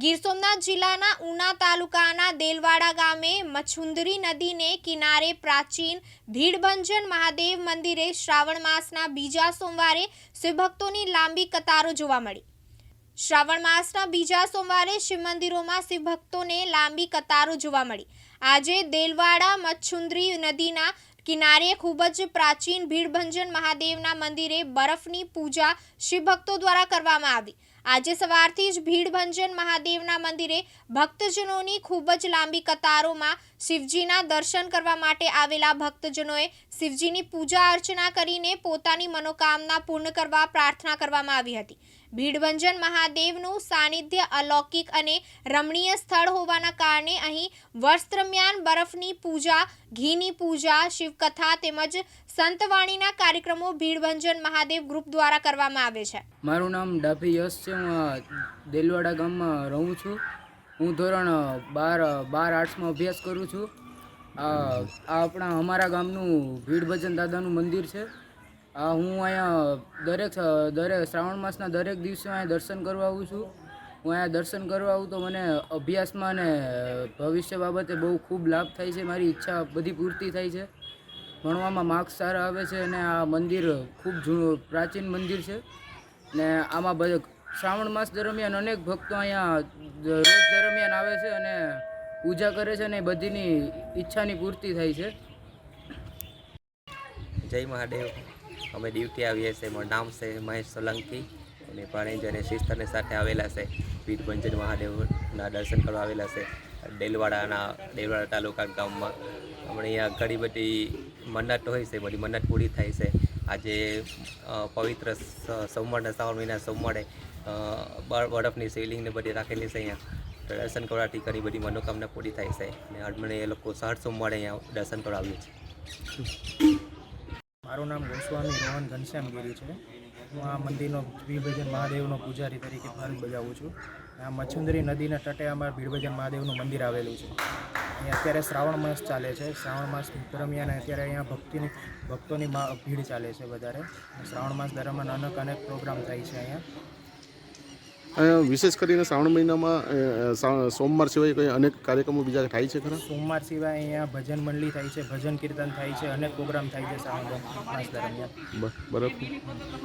ગીર સોમનાથ જિલ્લાના ઉના તાલુકાના દેલવાડા ગામે મછુંદરી નદીને કિનારે પ્રાચીન ભીડભંજન મહાદેવ મંદિરે શ્રાવણ માસના બીજા સોમવારે શિવભક્તોની લાંબી કતારો જોવા મળી. શ્રાવણ માસના બીજા સોમવારે શિવ મંદિરોમાં શિવભક્તોને લાંબી કતારો જોવા મળી. આજે દેલવાડા મચ્છુંદરી નદીના કિનારે ખૂબ જ પ્રાચીન ભીડભંજન મહાદેવના મંદિરે બરફની પૂજા શિવભક્તો દ્વારા કરવામાં આવી. આજે સવારથી જ ભીડભંજન મહાદેવના મંદિરે ભક્તજનોની ખૂબ જ લાંબી કતારોમાં શિવજીના દર્શન કરવા માટે આવેલા ભક્તજનોએ શિવજીની પૂજા અર્ચના કરીને પોતાની મનોકામના પૂર્ણ કરવા પ્રાર્થના કરવામાં આવી હતી. ભીડભંજન મહાદેવનું સાનિધ્ય અલૌકિક અને રમણીય સ્થળ હોવાના કારણે અહીં વર્ષ દરમિયાન બરફની પૂજા, ઘીની પૂજા શિવકથા તેમજ સંતવાણીના કાર્યક્રમો ભીડભંજન મહાદેવ ગ્રુપ દ્વારા કરવામાં આવે છે. મારું નામ ડાભી યશ છે. હું દેલવાડા ગામમાં રહું છું. હું ધોરણ બાર બાર આર્ટ્સમાં અભ્યાસ કરું છું. આ આપણા, અમારા ગામનું ભીડભજન દાદાનું મંદિર છે. આ હું અહીંયા દરેક દરેક શ્રાવણ માસના દરેક દિવસે અહીંયા દર્શન કરવા આવું છું. હું અહીંયા દર્શન કરવા આવું તો મને અભ્યાસમાં અને ભવિષ્ય બાબતે બહુ ખૂબ લાભ થાય છે. મારી ઈચ્છા બધી પૂર્તિ થાય છે. ભણવામાં માર્ક્સ સારા આવે છે અને આ મંદિર ખૂબ જૂનું, પ્રાચીન મંદિર છે. ને આમાં બધા શ્રાવણ માસ દરમિયાન અનેક ભક્તો અહીંયા રોજ દરમિયાન આવે છે અને પૂજા કરે છે અને બધીની ઈચ્છાની પૂર્તિ થાય છે. જય મહાદેવ. અમે ડ્યુટી આવીએ છીએ, મારું નામ છે મહેશ સોલંકી અને ભાણેજ અને સિસ્ટરની સાથે આવેલા છે. વીરભંજન મહાદેવના દર્શન કરવા આવેલા છે. ડેલવાડાના, ડેલવાડા તાલુકા ગામમાં. હમણાં અહીંયા ઘણી બધી મન્નત હોય છે, બધી મન્નત પૂરી થાય છે. આજે પવિત્ર સોમવારના શ્રાવણ મહિના સોમવારે બરફની શિવલિંગને બધી રાખેલી છે અહીંયા. દર્શન કરવાથી ઘણી બધી મનોકામના પૂરી થાય છે. અને અડમણે એ લોકો સહર સોમવારે અહીંયા દર્શન કરાવ્યું છે મારું નામ ગોસ્વામી રોહન ઘનશ્યામગીરી છે. હું આ મંદિરનો ભીડભજન મહાદેવનો પૂજારી તરીકે ફરજ બજાવું છું. આ મચ્છુંદરી નદીના તટે અમારા ભીડભજન મહાદેવનું મંદિર આવેલું છે. અહીં અત્યારે શ્રાવણ માસ ચાલે છે. શ્રાવણ માસ દરમિયાન અત્યારે અહીંયા ભક્તિની, ભક્તોની ભીડ ચાલે છે વધારે. શ્રાવણ માસ દરમિયાન અનેક અનેક પ્રોગ્રામ થાય છે અહીંયા. વિશેષ કરીને શ્રાવણ મહિનામાં સોમવાર સિવાય કોઈ અનેક કાર્યક્રમો બીજા થાય છે ખરા? સોમવાર સિવાય અહીંયા ભજન મંડળી થાય છે ભજન કીર્તન થાય છે અનેક પ્રોગ્રામ થાય છે શ્રાવણ માસ દરમિયાન. બરફ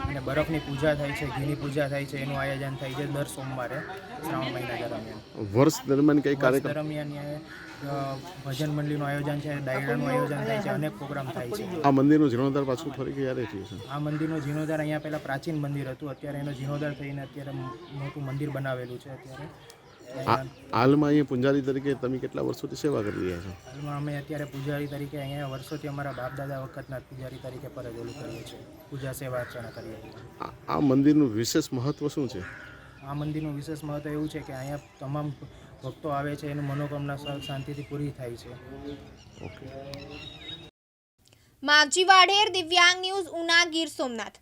અને બરફની પૂજા થાય છે ઘીની પૂજા થાય છે એનું આયોજન થાય છે દર સોમવારે શ્રાવણ મહિના દરમિયાન. વર્ષ દરમિયાન કઈ કાર્યક્રમ? દરમિયાન ભજન મંડળીનું આયોજન છે ડાયરાનું આયોજન થાય છે અનેક પ્રોગ્રામ થાય છે. આ મંદિરનું જીર્ણોદ્ધાર પાછું ફરી ક્યારે થયું છે? આ મંદિરનો જીર્ણોદ્ધાર અહીંયા પહેલાં પ્રાચીન મંદિર હતું અત્યારે એનો જીર્ણોદ્ધાર થઈને અત્યારે મ- મોટું મંદિર બનાવેલું છે અત્યારે. આ- હાલમાં અહીંયા પૂંજારી તરીકે તમે કેટલા વર્ષોથી સેવા કરી રહ્યા છો? હાલમાં અમે અત્યારે પૂજારી તરીકે અહીંયા વર્ષોથી અમારા બાપ દાદા વખતના પૂજારી તરીકે ફરજ ઓલું કરીએ છીએ. પૂજા સેવા અર્ચના કરીએ છીએ. આ- આ મંદિરનું વિશેષ મહત્વ શું છે? આ મંદિરનું વિશેષ મહત્વ એવું છે કે અહીંયા તમામ ભક્તો આવે છે એનું મનોકામના શાંતિથી પૂરી થાય છે. ઓકે. માગજી વાડેર દિવ્યાંગ ન્યૂઝ ઉના ગીર સોમનાથ.